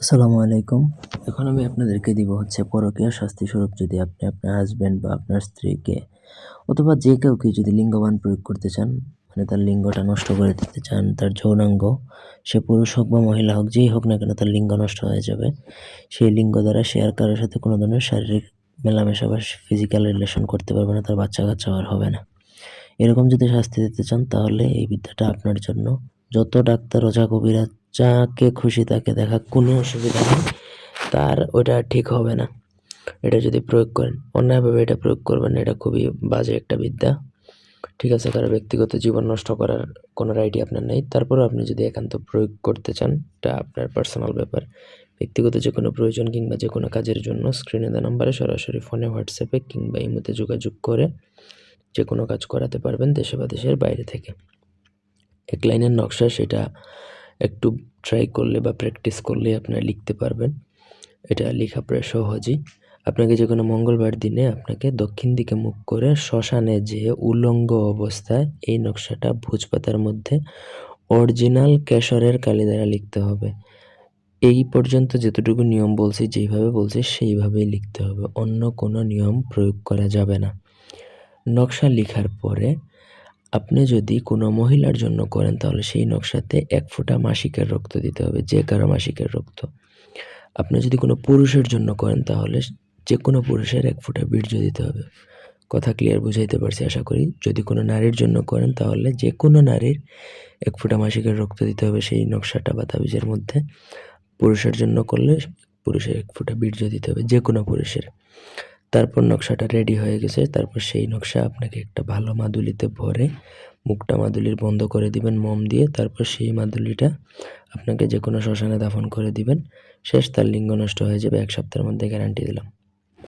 আসসালামু আলাইকুম। এখন আমি আপনাদেরকে দিব হচ্ছে পরকীয়া শাস্তি স্বরূপ যদি আপনি আপনার হাজব্যান্ড বা আপনার স্ত্রীকে অথবা যে কাউকে যদি লিঙ্গবান প্রয়োগ করতে চান মানে তার লিঙ্গটা নষ্ট করে দিতে চান, তার যৌনাঙ্গ, সে পুরুষ হোক বা মহিলা হোক, যেই হোক না কেন তার লিঙ্গ নষ্ট হয়ে যাবে। সেই লিঙ্গ দ্বারা সে আর কারোর সাথে কোনো ধরনের শারীরিক মেলামেশা বা ফিজিক্যাল রিলেশন করতে পারবে না, তার বাচ্চা কাচ্চা আর হবে না। এরকম যদি শাস্তি দিতে চান, তাহলে এই বিদ্যাটা আপনার জন্য। যত ডাক্তার ওঝা কবিরাজ যাকে খুশি তাকে দেখা, কোনো অসুবিধা নেই। তার ওটা ঠিক হবে না। এটা যদি প্রয়োগ করেন, অন্যায়ভাবে এটা প্রয়োগ করবেন, এটা খুবই বাজে একটা বিদ্যা। ঠিক আছে, কারও ব্যক্তিগত জীবন নষ্ট করার কোনো রাইটই আপনার নেই। তারপরেও আপনি যদি একান্ত প্রয়োগ করতে চান, এটা আপনার পার্সোনাল ব্যাপার। ব্যক্তিগত যে কোনো প্রয়োজন কিংবা যে কোনো কাজের জন্য স্ক্রিনে দেওয়া নাম্বারে সরাসরি ফোনে হোয়াটসঅ্যাপে কিংবা ইমোতে যোগাযোগ করে যে কোনো কাজ করাতে পারবেন দেশে বা দেশের বাইরে থেকে। এক লাইনের নকশা, সেটা একটু ট্রাই করলে বা প্র্যাকটিস করলে আপনারা লিখতে পারবেন। এটা লেখা প্রায় সহজই। আপনাকে যে কোনো মঙ্গলবার দিনে আপনাকে দক্ষিণ দিকে মুখ করে শ্মশানে যে উলঙ্গ অবস্থায় এই নকশাটা ভোজপাতার মধ্যে অরিজিনাল কেশরের কালি দ্বারা লিখতে হবে। এই পর্যন্ত যতটুকু নিয়ম বলছি, যেইভাবে বলছি, সেইভাবেই লিখতে হবে। অন্য কোনো নিয়ম প্রয়োগ করা যাবে না। নকশা লেখার পরে আপনি যদি কোনো মহিলার জন্য করেন, তাহলে সেই নকশাতে এক ফোঁটা মাসিকের রক্ত দিতে হবে, যে কারও মাসিকের রক্ত। আপনি যদি কোনো পুরুষের জন্য করেন, তাহলে যে কোনো পুরুষের এক ফোঁটা বীর্য দিতে হবে। কথা ক্লিয়ার বুঝাইতে পারছি, আশা করি? যদি কোনো নারীর জন্য করেন, তাহলে যে কোনো নারীর এক ফোঁটা মাসিকের রক্ত দিতে হবে সেই নকশাটা বা তাবিজের মধ্যে। পুরুষের জন্য করলে পুরুষের এক ফোঁটা বীর্য দিতে হবে, যে কোনো পুরুষের। তারপর নকশাটা রেডি হয়ে গেছে। তারপর সেই নকশা আপনাকে একটা ভালো মাদুলিতে ভরে মুখটা মাদুলির বন্ধ করে দিবেন, মম দিয়ে। তারপর সেই মাদুলিটা আপনাকে যে কোনো শ্মশানে দাফন করে দিবেন। শেষ, তার লিঙ্গ নষ্ট হয়ে যাবে। এক সপ্তাহের মধ্যে গ্যারান্টি দিলাম।